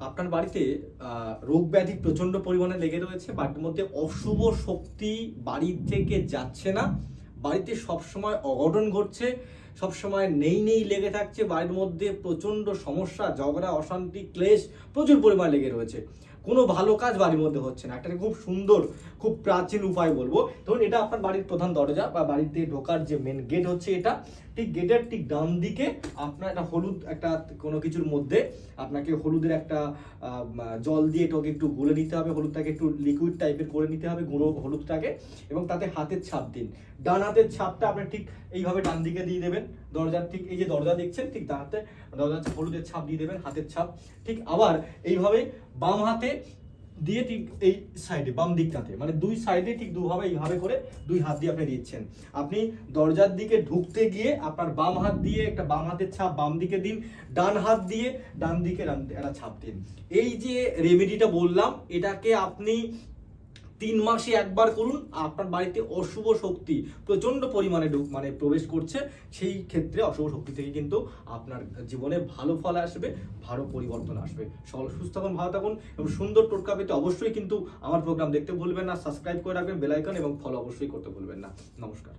আপনার বাড়িতে রোগ ব্যাধি প্রচণ্ড পরিমাণে লেগে রয়েছে, বাড়ির মধ্যে অশুভ শক্তি বাড়ি থেকে যাচ্ছে না। বাড়িতে সবসময় অঘটন ঘটছে। সবসময় নেই নেই লেগে থাকছে, বাড়ির মধ্যে প্রচণ্ড সমস্যা, ঝগড়া, অশান্তি, ক্লেশ প্রচুর পরিমাণ লেগে রয়েছে। কোনো ভালো কাজ বাড়ির মধ্যে হচ্ছে না। একটা খুব সুন্দর, খুব প্রাচীন উপায় বলব। ধরুন এটা আপনার বাড়ির প্রধান দরজা বা বাড়িতে ঢোকার যে মেন গেট হচ্ছে এটা। ঠিক গেটের ঠিক ডান দিকে আপনার একটা হলুদ, একটা কোনো কিছুর মধ্যে আপনাকে হলুদের একটা জল দিয়ে এটাকে একটু গুলে নিতে হবে। হলুদটাকে একটু লিকুইড টাইপের করে নিতে হবে গুঁড়ো হলুদটাকে এবং তাতে হাতের ছাপ দিন। ডান হাতের ছাপটা আপনি ঠিক এইভাবে ডান দিকে দিয়ে দেবেন। দরজার ঠিক, এই যে দরজা দেখছেন, ঠিক ডান হাতে দরজার হলুদের ছাপ দিয়ে দেবেন, হাতের ছাপ। ঠিক আবার এইভাবে বাম হাতে দিয়ে ঠিক এই সাইডে বাম দিকটাতে মানে দুই সাইডে ঠিক দুভাবে এইভাবে করে দুই হাত দিয়ে আপনি দিচ্ছেন। আপনি দরজার দিকে ঢুকতে গিয়ে আপনার বাম হাত দিয়ে একটা বাম হাতের ছাপ বাম দিকে দিন, ডান হাত দিয়ে ডান দিকে একটা ছাপ দিন। এই যে রেমেডিটা বললাম, এটাকে আপনি তিন মাসে একবার করুন, আপনার বাড়িতে অশুভ শক্তি, প্রচণ্ড পরিমাণে মানে প্রবেশ করছে, সেই ক্ষেত্রে অশুভ শক্তি থেকে কিন্তু আপনার জীবনে ভালো ফল আসবে, ভালো পরিবর্তন আসবে। সুস্থ থাকুন, ভালো থাকুন, এবং সুন্দর টোটকা পেতে অবশ্যই কিন্তু আমার প্রোগ্রাম দেখতে ভুলবেন না সাবস্ক্রাইব করে রাখবেন বেলাইকন এবং ফলো অবশ্যই করতে ভুলবেন না। নমস্কার।